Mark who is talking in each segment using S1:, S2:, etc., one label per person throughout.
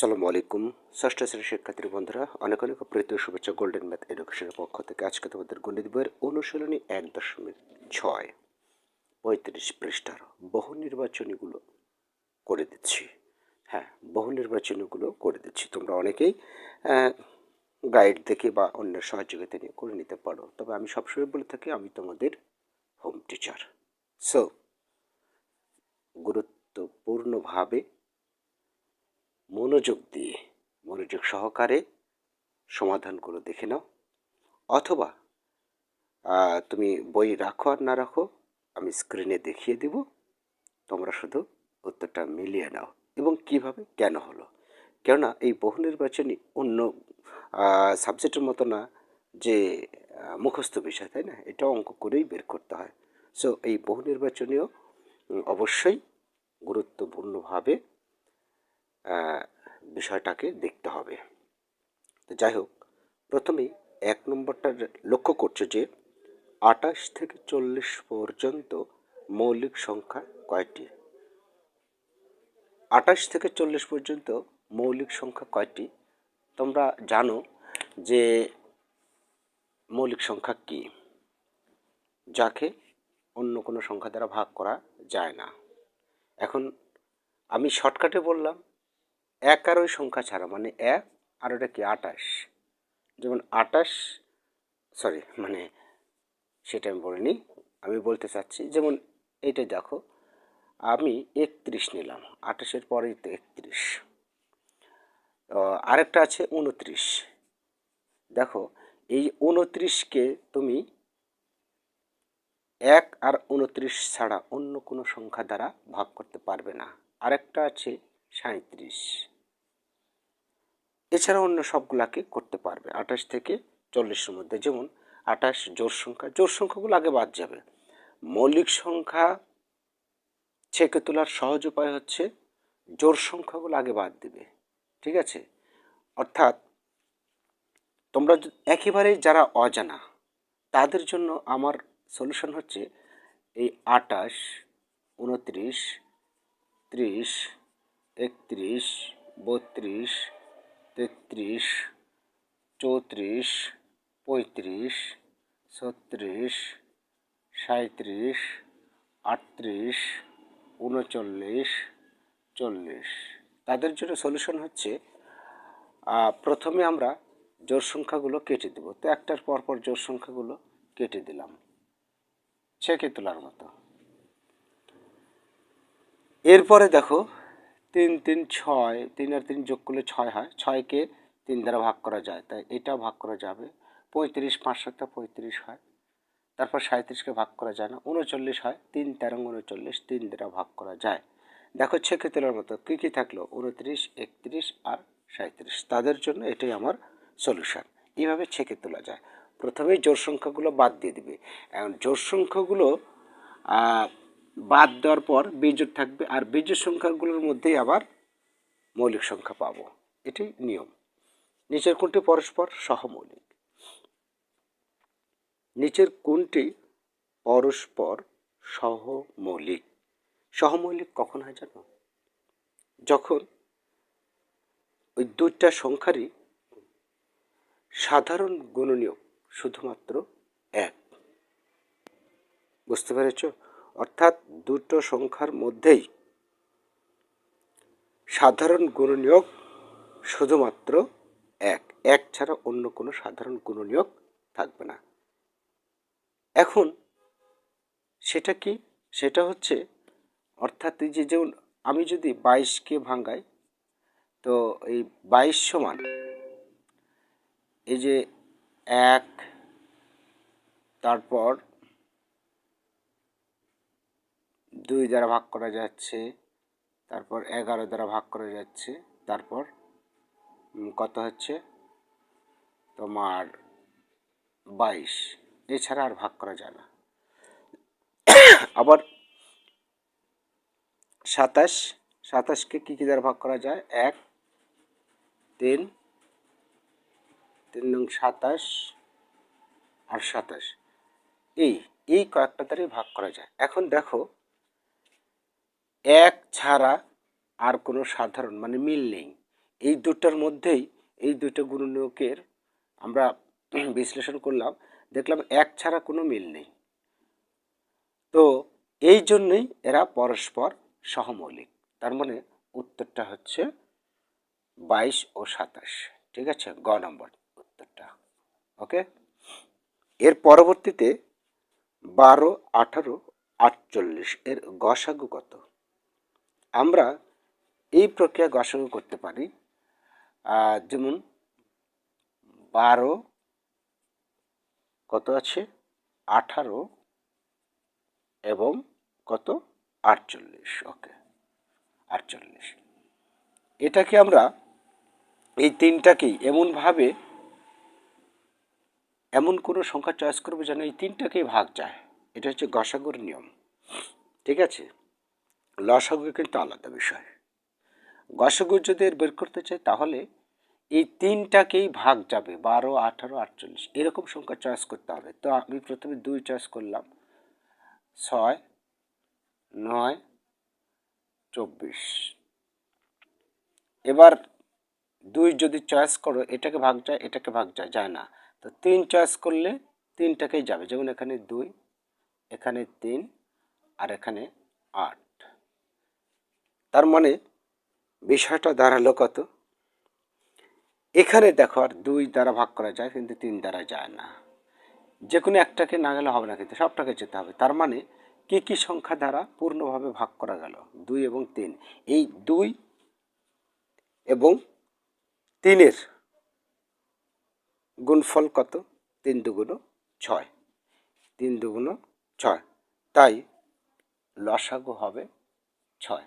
S1: সালামু আলাইকুম ষষ্ঠ শ্রেণীর শিক্ষার্থী বন্ধুরা অনেক অনেক প্রীত শুভেচ্ছা গোল্ডেন ম্যাথ এডুকেশনের পক্ষ থেকে আজকে তোমাদের গণিত বইয়ের অনুশীলনী এক দশমিক ছয় পঁয়ত্রিশ পৃষ্ঠার বহু নির্বাচনীগুলো করে দিচ্ছি হ্যাঁ বহু নির্বাচনীগুলো করে দিচ্ছি তোমরা অনেকেই গাইড দেখে বা অন্য সহযোগিতা নিয়ে করে নিতে পারো তবে আমি সবসময় বলে থাকি আমি তোমাদের হোম টিচার সো গুরুত্বপূর্ণভাবে মনোযোগ দিয়ে মনোযোগ সহকারে সমাধান করে দেখে নাও অথবা তুমি বই রাখো আর না রাখো আমি স্ক্রিনে দেখিয়ে দেব তোমরা শুধু উত্তরটা মিলিয়ে নাও এবং কিভাবে কেন হলো কেননা এই বহু নির্বাচনী অন্য সাবজেক্টের মতো না যে মুখস্থ বিষয় তাই না এটা অঙ্ক করেই বের করতে হয় সো এই বহু নির্বাচনীয় অবশ্যই গুরুত্বপূর্ণভাবে বিষয়টাকে দেখতে হবে তো যাই হোক প্রথমেই এক নম্বরটা লক্ষ্য করছে যে আটাশ থেকে চল্লিশ পর্যন্ত মৌলিক সংখ্যা কয়টি আটাশ থেকে চল্লিশ পর্যন্ত মৌলিক সংখ্যা কয়টি তোমরা জানো যে মৌলিক সংখ্যা কী যাকে অন্য কোনো সংখ্যা দ্বারা ভাগ করা যায় না এখন আমি শর্টকাটে বললাম এক আর ওই সংখ্যা ছাড়া মানে এক আর ওটা কি আটাশ যেমন আটাশ সরি মানে সেটা আমি বলিনি আমি বলতে চাচ্ছি যেমন এটা দেখো আমি একত্রিশ নিলাম আটাশের পরেই তো একত্রিশ আরেকটা আছে উনত্রিশ দেখো এই উনত্রিশকে তুমি এক আর উনত্রিশ ছাড়া অন্য কোনো সংখ্যা দ্বারা ভাগ করতে পারবে না আরেকটা আছে সাঁত্রিশ এছাড়া অন্য সবগুলাকে করতে পারবে আঠাশ থেকে চল্লিশের মধ্যে যেমন আঠাশ জোর সংখ্যা জোর সংখ্যাগুলো আগে বাদ যাবে মৌলিক সংখ্যা ছেঁকে তোলার সহজ উপায় হচ্ছে জোর সংখ্যাগুলো আগে বাদ দিবে ঠিক আছে অর্থাৎ তোমরা একেবারেই যারা অজানা তাদের জন্য আমার সলিউশন হচ্ছে এই আটাশ উনত্রিশ ত্রিশ একত্রিশ বত্রিশ তেত্রিশ চৌত্রিশ পঁয়ত্রিশ ছত্রিশ সাঁত্রিশ আটত্রিশ উনচল্লিশ চল্লিশ তাদের জন্য সলিউশন হচ্ছে প্রথমে আমরা জোর সংখ্যাগুলো কেটে দেব তো একটার পর পর জোর সংখ্যাগুলো কেটে দিলাম ছেঁকে তোলার মতো এরপরে দেখো তিন তিন ছয় তিন আর তিন যোগ করলে ছয় হয় ছয়কে তিন দ্বারা ভাগ করা যায় তাই এটাও ভাগ করা যাবে পঁয়ত্রিশ পাঁচ সাতটা পঁয়ত্রিশ হয় তারপর সাঁত্রিশকে ভাগ করা যায় না উনচল্লিশ হয় তিন তেরো উনচল্লিশ তিন দ্বারা ভাগ করা যায় দেখো ছেক্ষেত্রের মতো কী কী থাকলো উনত্রিশ একত্রিশ আর সাঁত্রিশ তাদের জন্য এটাই আমার সলিউশন এইভাবে ছেঁকে তোলা যায় প্রথমেই জোর সংখ্যাগুলো বাদ দিয়ে দিবে এখন জোর সংখ্যাগুলো বাদ দেওয়ার পর বীজোট থাকবে আর বীজের সংখ্যাগুলোর মধ্যেই আবার মৌলিক সংখ্যা পাবো এটি নিয়ম নিচের কোনটি পরস্পর সহমৌলিক নিচের কোনটি পরস্পর সহমৌলিক সহমৌলিক কখন হয় জানো যখন ওই দুইটা সংখ্যারই সাধারণ গুণনীয় শুধুমাত্র এক বুঝতে পেরেছ অর্থাৎ দুটো সংখ্যার মধ্যেই সাধারণ গুণনীয়ক শুধুমাত্র এক এক ছাড়া অন্য কোনো সাধারণ গুণনীয়ক থাকবে না এখন সেটা কি সেটা হচ্ছে অর্থাৎ যে যেমন আমি যদি বাইশকে ভাঙ্গাই তো এই বাইশ সমান এই যে এক তারপর দুই দ্বারা ভাগ করা যাচ্ছে তারপর এগারো দ্বারা ভাগ করা যাচ্ছে তারপর কত হচ্ছে তোমার বাইশ এছাড়া আর ভাগ করা যায় না আবার সাতাশ সাতাশকে কী কী দ্বারা ভাগ করা যায় এক তিন তিন নং সাতাশ আর সাতাশ এই এই কয়েকটা দ্বারাই ভাগ করা যায় এখন দেখো এক ছাড়া আর কোনো সাধারণ মানে মিল নেই এই দুটার মধ্যেই এই দুটো গুণনীয়কের আমরা বিশ্লেষণ করলাম দেখলাম এক ছাড়া কোনো মিল নেই তো এই জন্যই এরা পরস্পর সহমৌলিক তার মানে উত্তরটা হচ্ছে বাইশ ও সাতাশ ঠিক আছে গ নম্বর উত্তরটা ওকে এর পরবর্তীতে বারো আঠারো আটচল্লিশ এর গসাগু কত আমরা এই প্রক্রিয়া গসাগু করতে পারি যেমন বারো কত আছে আঠারো এবং কত আটচল্লিশ ওকে আটচল্লিশ এটাকে আমরা এই তিনটাকেই এমনভাবে এমন কোনো সংখ্যা চয়েস করবো যেন এই তিনটাকেই ভাগ যায় এটা হচ্ছে গসাগর নিয়ম ঠিক আছে লসাগু কিন্তু আলাদা বিষয় গসাগু যদি এর বের করতে চাই তাহলে এই তিনটাকেই ভাগ যাবে বারো আঠারো আটচল্লিশ এরকম সংখ্যা চয়েস করতে হবে তো আমি প্রথমে দুই চয়েস করলাম ছয় নয় চব্বিশ এবার দুই যদি চয়েস করো এটাকে ভাগ যায় এটাকে ভাগ যায় যায় না তো তিন চয়েস করলে তিনটাকেই যাবে যেমন এখানে দুই এখানে তিন আর এখানে আট তার মানে বিষয়টা দাঁড়ালো কত এখানে দেখো আর দুই দ্বারা ভাগ করা যায় কিন্তু তিন দ্বারা যায় না যে কোনো একটাকে না গেলে হবে না কিন্তু সবটাকে যেতে হবে তার মানে কী কী সংখ্যা দ্বারা পূর্ণভাবে ভাগ করা গেল দুই এবং তিন এই দুই এবং তিনের গুণফল কত তিন দুগুণ ছয় তিন দুগুণ ছয় তাই লসাগু হবে ছয়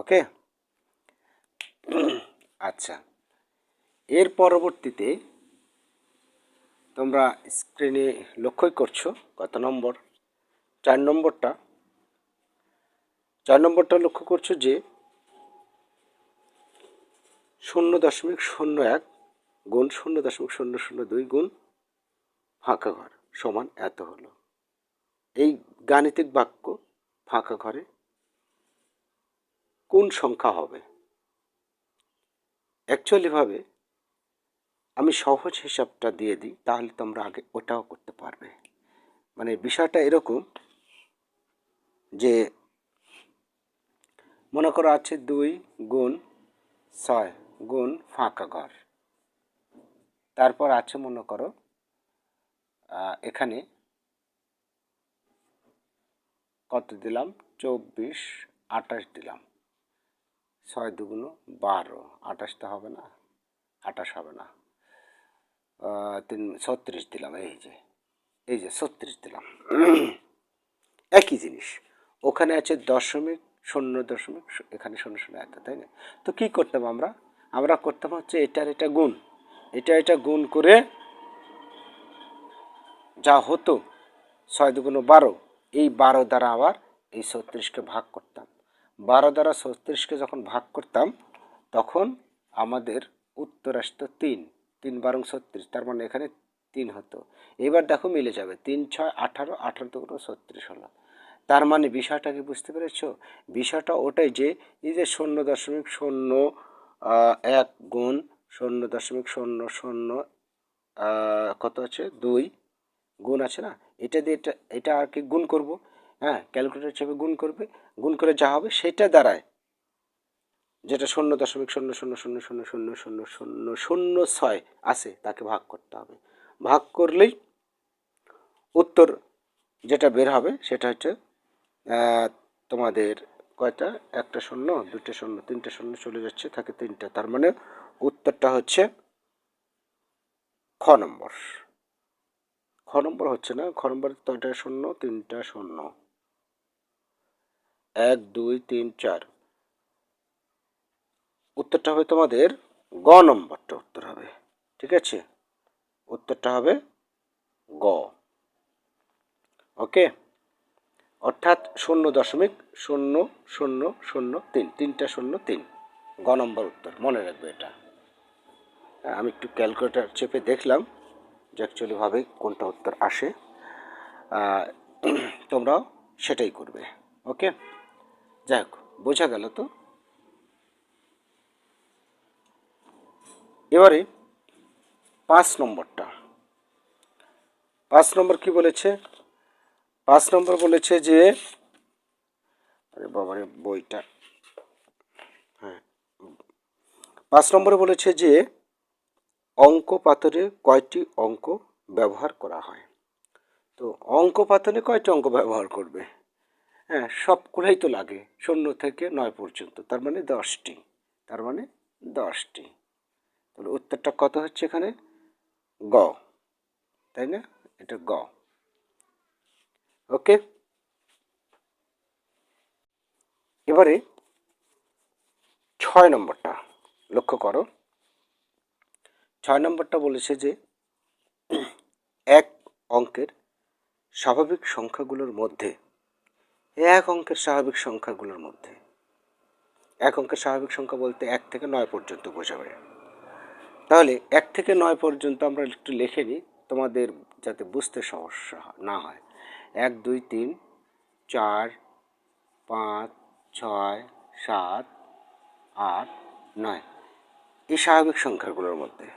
S1: ওকে আচ্ছা এর পরবর্তীতে তোমরা স্ক্রিনে লক্ষ্যই করছো কত নম্বর চার নম্বরটা চার নম্বরটা লক্ষ্য করছো যে শূন্য দশমিক শূন্য এক গুণ শূন্য দশমিক শূন্য শূন্য দুই গুণ ফাঁকা ঘর সমান এত হলো এই গাণিতিক বাক্য ফাঁকা ঘরে কোন সংখ্যা হবে অ্যাকচুয়ালিভাবে আমি সহজ হিসাবটা দিয়ে দিই তাহলে তোমরা আগে ওটাও করতে পারবে মানে বিষয়টা এরকম যে মনে করো আছে দুই গুণ ছয় গুণ ফাঁকা ঘর তারপর আছে মনে করো এখানে কত দিলাম চব্বিশ আঠাশ দিলাম ছয় দুগুণ বারো আঠাশটা হবে না আঠাশ হবে না তিন ছত্রিশ দিলাম এই যে এই যে ছত্রিশ দিলাম একই জিনিস ওখানে আছে দশমিক শূন্য দশমিক এখানে শূন্য শূন্য একটা তাই না তো কী করতাম আমরা আমরা করতাম হচ্ছে এটার এটা গুণ এটা এটা গুণ করে যা হতো ছয় দুগুণ বারো এই বারো দ্বারা আবার এই ছত্রিশকে ভাগ করতাম বারো দ্বারা ছত্রিশকে যখন ভাগ করতাম তখন আমাদের উত্তর আসতো তিন তিন বারং ছত্রিশ তার মানে এখানে তিন হতো এবার দেখো মিলে যাবে তিন ছয় আঠারো আঠারো দুগুণ ছত্রিশ হলো তার মানে বিষয়টা কি বুঝতে পেরেছ বিষয়টা ওটাই যে এই যে শূন্য দশমিক শূন্য এক গুণ শূন্য দশমিক শূন্য শূন্য কত আছে দুই গুণ আছে না এটা দিয়ে এটা এটা আর কি গুণ করব হ্যাঁ ক্যালকুলেটর হিসেবে গুণ করবে গুণ করে যা হবে সেটা দাঁড়ায় যেটা শূন্য দশমিক শূন্য শূন্য শূন্য শূন্য শূন্য শূন্য শূন্য শূন্য ছয় আছে তাকে ভাগ করতে হবে ভাগ করলেই উত্তর যেটা বের হবে সেটা হচ্ছে তোমাদের কয়টা একটা শূন্য দুটো শূন্য তিনটে শূন্য চলে যাচ্ছে থাকে তিনটা তার মানে উত্তরটা হচ্ছে খ নম্বর খ নম্বর হচ্ছে না খ নম্বর তয়টা শূন্য তিনটা শূন্য এক দুই তিন চার উত্তরটা হবে তোমাদের গ নম্বরটা উত্তর হবে ঠিক আছে উত্তরটা হবে গ ওকে অর্থাৎ শূন্য দশমিক শূন্য শূন্য শূন্য তিন তিনটা শূন্য তিন গ নম্বর উত্তর মনে রাখবে এটা হ্যাঁ, আমি একটু ক্যালকুলেটার চেপে দেখলাম যে অ্যাকচুয়ালিভাবে কোনটা উত্তর আসে তোমরাও সেটাই করবে ওকে যাই হোক বোঝা গেল তো এবারে পাঁচ নম্বরটা পাঁচ নম্বর কি বলেছে পাঁচ নম্বর বলেছে যে আরে বাবারে বইটা হ্যাঁ পাঁচ নম্বরে বলেছে যে অঙ্ক পাতরে কয়টি অঙ্ক ব্যবহার করা হয় তো অঙ্ক পাথরে কয়টি অঙ্ক ব্যবহার করবে হ্যাঁ সবগুলাই তো লাগে শূন্য থেকে নয় পর্যন্ত তার মানে দশটি তার মানে দশটি তাহলে উত্তরটা কত হচ্ছে এখানে গ তাই না এটা গ ওকে এবারে ছয় নম্বরটা লক্ষ্য করো ছয় নম্বরটা বলেছে যে এক অঙ্কের স্বাভাবিক সংখ্যাগুলোর মধ্যে এক অঙ্কের স্বাভাবিক সংখ্যাগুলোর মধ্যে এক অঙ্কের স্বাভাবিক সংখ্যা বলতে এক থেকে নয় পর্যন্ত বোঝাবে তাহলে এক থেকে নয় পর্যন্ত আমরা একটু লিখে নিই তোমাদের যাতে বুঝতে সমস্যা না হয় এক দুই তিন চার পাঁচ ছয় সাত আট নয় এই স্বাভাবিক সংখ্যাগুলোর মধ্যে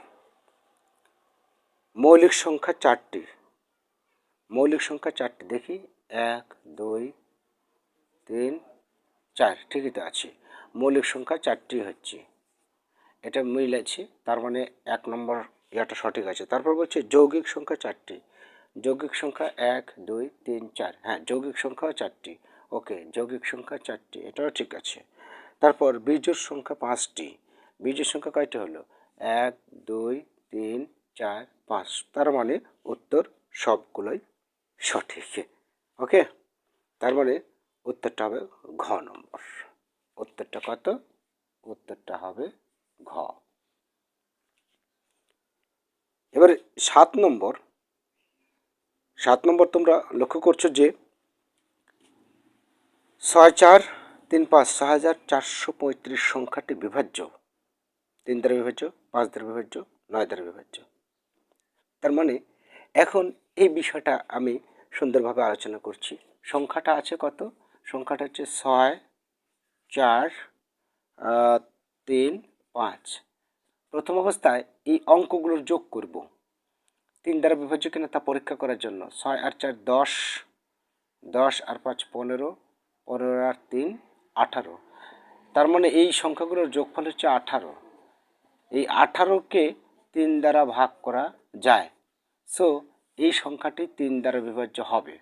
S1: মৌলিক সংখ্যা চারটি মৌলিক সংখ্যা চারটি দেখি এক দুই তিন চার ঠিকই তো আছে মৌলিক সংখ্যা চারটি হচ্ছে এটা মিল আছে তার মানে এক নম্বর ইয়েটা সঠিক আছে তারপর বলছে যৌগিক সংখ্যা চারটি যৌগিক সংখ্যা এক দুই তিন চার হ্যাঁ যৌগিক সংখ্যা চারটি ওকে যৌগিক সংখ্যা চারটি এটাও ঠিক আছে তারপর বীজের সংখ্যা পাঁচটি বীজের সংখ্যা কয়টি হলো এক দুই তিন চার পাঁচ তার মানে উত্তর সবগুলোই সঠিক ওকে তার মানে উত্তরটা হবে ঘ নম্বর উত্তরটা কত উত্তরটা হবে ঘ এবার সাত নম্বর সাত নম্বর তোমরা লক্ষ্য করছো যে ছয় চার তিন পাঁচ ছ হাজার চারশো পঁয়ত্রিশ সংখ্যাটি বিভাজ্য তিন দ্বারা বিভাজ্য পাঁচ দ্বারা বিভাজ্য নয় দ্বারা বিভাজ্য তার মানে এখন এই বিষয়টা আমি সুন্দরভাবে আলোচনা করছি সংখ্যাটা আছে কত সংখ্যাটা হচ্ছে ছয় চার তিন পাঁচ প্রথম অবস্থায় এই অঙ্কগুলোর যোগ করব তিন দ্বারা বিভাজ্য কিনা তা পরীক্ষা করার জন্য ছয় আর চার দশ দশ আর পাঁচ পনেরো পনেরো আর তিন আঠারো তার মানে এই সংখ্যাগুলোর যোগফল হচ্ছে আঠারো এই আঠারোকে তিন দ্বারা ভাগ করা যায় সো এই সংখ্যাটি তিন দ্বারা বিভাজ্য হবে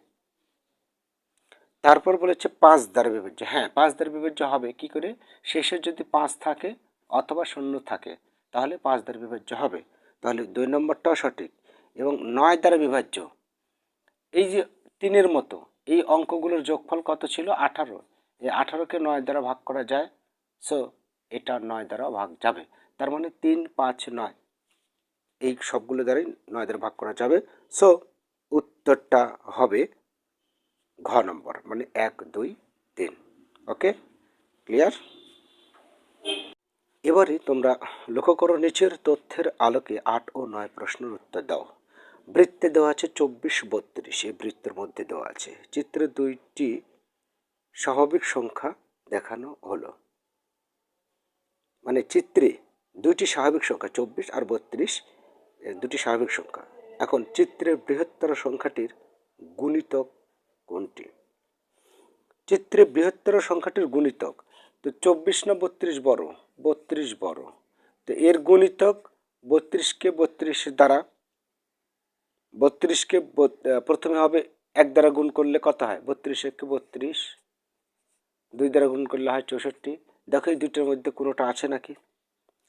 S1: তারপর বলেছে পাঁচ দ্বার বিভাজ্য হ্যাঁ পাঁচ দ্বার বিভাজ্য হবে কি করে শেষে যদি পাঁচ থাকে অথবা শূন্য থাকে তাহলে পাঁচ দ্বার বিভাজ্য হবে তাহলে দুই নম্বরটাও সঠিক এবং নয় দ্বারা বিভাজ্য এই যে তিনের মতো এই অঙ্কগুলোর যোগফল কত ছিল আঠারো এই আঠারোকে নয় দ্বারা ভাগ করা যায় সো এটা নয় দ্বারা ভাগ যাবে তার মানে তিন পাঁচ নয় এই সবগুলো দ্বারাই নয় দ্বারা ভাগ করা যাবে সো উত্তরটা হবে ঘ নম্বর মানে এক দুই তিন ওকে ক্লিয়ার এবারে তোমরা লক্ষ্য করো নিচের তথ্যের আলোকে আট ও নয় প্রশ্নের উত্তর দাও বৃত্তে দেওয়া আছে চব্বিশ বত্রিশ এই বৃত্তের মধ্যে দেওয়া আছে চিত্রে দুইটি স্বাভাবিক সংখ্যা দেখানো হলো মানে চিত্রে দুইটি স্বাভাবিক সংখ্যা চব্বিশ আর বত্রিশ দুটি স্বাভাবিক সংখ্যা এখন চিত্রের বৃহত্তর সংখ্যাটির গুণিতক কোনটি চিত্রে বৃহত্তর সংখ্যাটির গুণিতক তো চব্বিশ না বত্রিশ বড় বত্রিশ বড় তো এর গুণিতক বত্রিশকে বত্রিশ দ্বারা বত্রিশকে প্রথমে হবে এক দ্বারা গুণ করলে কত হয় বত্রিশ একে বত্রিশ দুই দ্বারা গুণ করলে হয় চৌষট্টি দেখো এই দুটোর মধ্যে কোনোটা আছে নাকি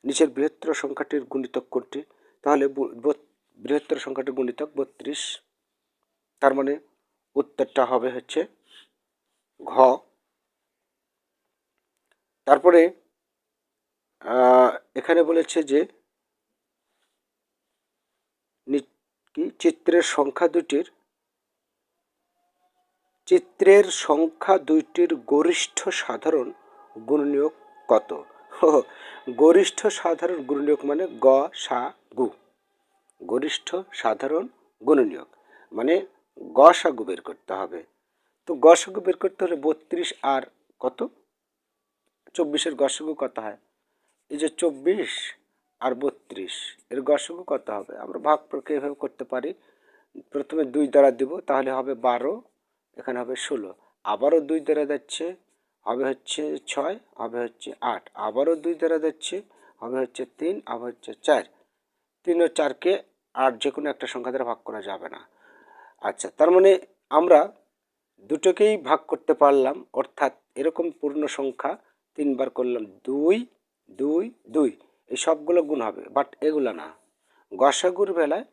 S1: নিচের বৃহত্তর সংখ্যাটির গুণিতক কোনটি তাহলে বৃহত্তর সংখ্যাটির গুণিতক বত্রিশ তার মানে উত্তরটা হবে হচ্ছে ঘ তারপরে এখানে বলেছে যে কি চিত্রের সংখ্যা দুটির চিত্রের সংখ্যা দুইটির গরিষ্ঠ সাধারণ গুণনীয়ক কত গরিষ্ঠ সাধারণ গুণনীয়ক মানে গ সা গু গরিষ্ঠ সাধারণ গুণনীয়ক মানে গসাগু বের করতে হবে তো গসাগু বের করতে হলে বত্রিশ আর কত চব্বিশের গসাগু কত হয় এই যে চব্বিশ আর বত্রিশ এর গসাগু কত হবে আমরা ভাগ প্রক্রিয়া এভাবে করতে পারি প্রথমে দুই দ্বারা দেব তাহলে হবে বারো এখানে হবে ষোলো আবারও দুই দ্বারা যাচ্ছে হবে হচ্ছে ছয় হবে হচ্ছে আট আবারও দুই দ্বারা যাচ্ছে হবে হচ্ছে তিন আবার হচ্ছে চার তিন ও চারকে আর যে কোনো একটা সংখ্যা দ্বারা ভাগ করা যাবে না আচ্ছা তার মানে আমরা দুটোকেই ভাগ করতে পারলাম অর্থাৎ এরকম পূর্ণ সংখ্যা তিনবার করলাম দুই দুই দুই এই সবগুলো গুণ হবে বাট এগুলো না গসাগুর বেলায়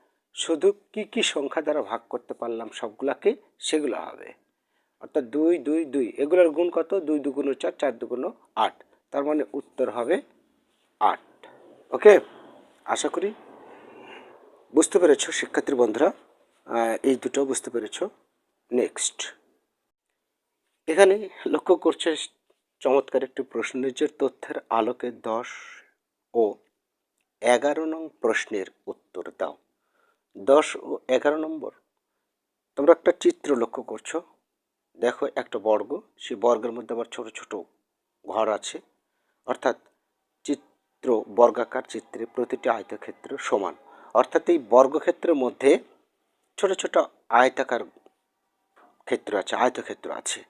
S1: শুধু কি কি সংখ্যা দ্বারা ভাগ করতে পারলাম সবগুলাকে সেগুলো হবে অর্থাৎ দুই দুই দুই এগুলোর গুণ কত দুই দুগুণ চার চার দুগুণ আট তার মানে উত্তর হবে আট ওকে আশা করি বুঝতে পেরেছ শিক্ষার্থীর বন্ধুরা এই দুটো বুঝতে পেরেছ নেক্সট এখানে লক্ষ্য করছে চমৎকার একটি প্রশ্ন নিজের তথ্যের আলোকে দশ ও এগারো নং প্রশ্নের উত্তর দাও দশ ও এগারো নম্বর তোমরা একটা চিত্র লক্ষ্য করছো দেখো একটা বর্গ সেই বর্গের মধ্যে আবার ছোট ছোট ঘর আছে অর্থাৎ চিত্র বর্গাকার চিত্রে প্রতিটি আয়তক্ষেত্র সমান অর্থাৎ এই বর্গক্ষেত্রের মধ্যে ছোট ছোট আয়তাকার ক্ষেত্র আছে আয়তক্ষেত্র আছে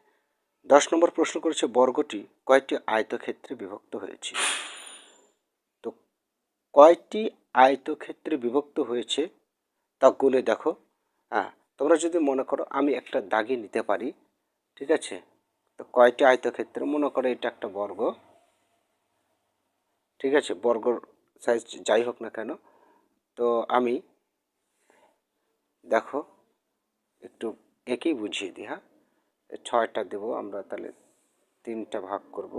S1: দশ নম্বর প্রশ্ন করেছে বর্গটি কয়টি আয়তক্ষেত্রে বিভক্ত হয়েছে তো কয়টি আয়তক্ষেত্রে বিভক্ত হয়েছে তা গুলে দেখো হ্যাঁ তোমরা যদি মনে করো আমি একটা দাগি নিতে পারি ঠিক আছে তো কয়টি আয়তক্ষেত্রে মনে করো এটা একটা বর্গ ঠিক আছে বর্গর সাইজ যাই হোক না কেন তো আমি দেখো একটু একই বুঝিয়ে দিই হ্যাঁ ছয়টা দেব আমরা তাহলে তিনটা ভাগ করব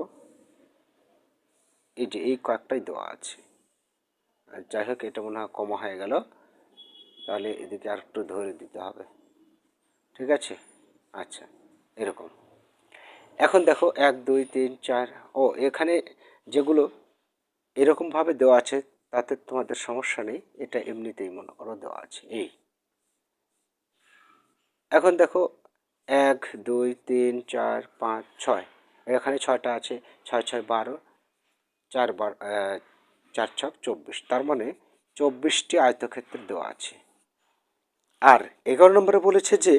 S1: এই যে এই কয়েকটাই দেওয়া আছে আর যাই হোক এটা মনে হয় কমা হয়ে গেল তাহলে এদিকে আর একটু ধরে দিতে হবে ঠিক আছে আচ্ছা এরকম এখন দেখো এক দুই তিন চার ও এখানে যেগুলো এরকমভাবে দেওয়া আছে তাতে তোমাদের সমস্যা নেই এটা এমনিতেই মনে করো দেওয়া আছে এই এখন দেখো এক দুই তিন চার পাঁচ ছয় এখানে ছয়টা আছে ছয় ছয় বারো চার বার চার ছক চব্বিশ তার মানে চব্বিশটি আয়তক্ষেত্র দেওয়া আছে আর এগারো নম্বরে বলেছে যে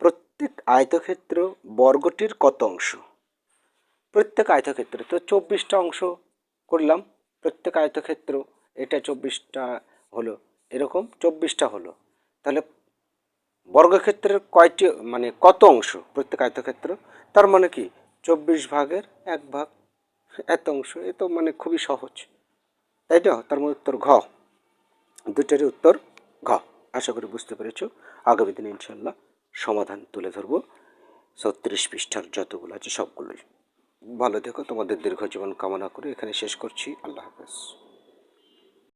S1: প্রত্যেক আয়তক্ষেত্র বর্গটির কত অংশ প্রত্যেক আয়তক্ষেত্র তো চব্বিশটা অংশ করলাম প্রত্যেক আয়তক্ষেত্র এটা চব্বিশটা হলো এরকম চব্বিশটা হলো তাহলে বর্গক্ষেত্রের কয়টি মানে কত অংশ প্রত্যেক আয়তক্ষেত্র তার মানে কি চব্বিশ ভাগের এক ভাগ এত অংশ এ তো মানে খুবই সহজ তাই না তার মধ্যে মানে উত্তর ঘ দুটারই উত্তর ঘ আশা করি বুঝতে পেরেছ আগামী দিনে ইনশাল্লাহ সমাধান তুলে ধরবো ছত্রিশ পৃষ্ঠার যতগুলো আছে সবগুলোই ভালো দেখো তোমাদের দীর্ঘ জীবন কামনা করে এখানে শেষ করছি আল্লাহ হাফেজ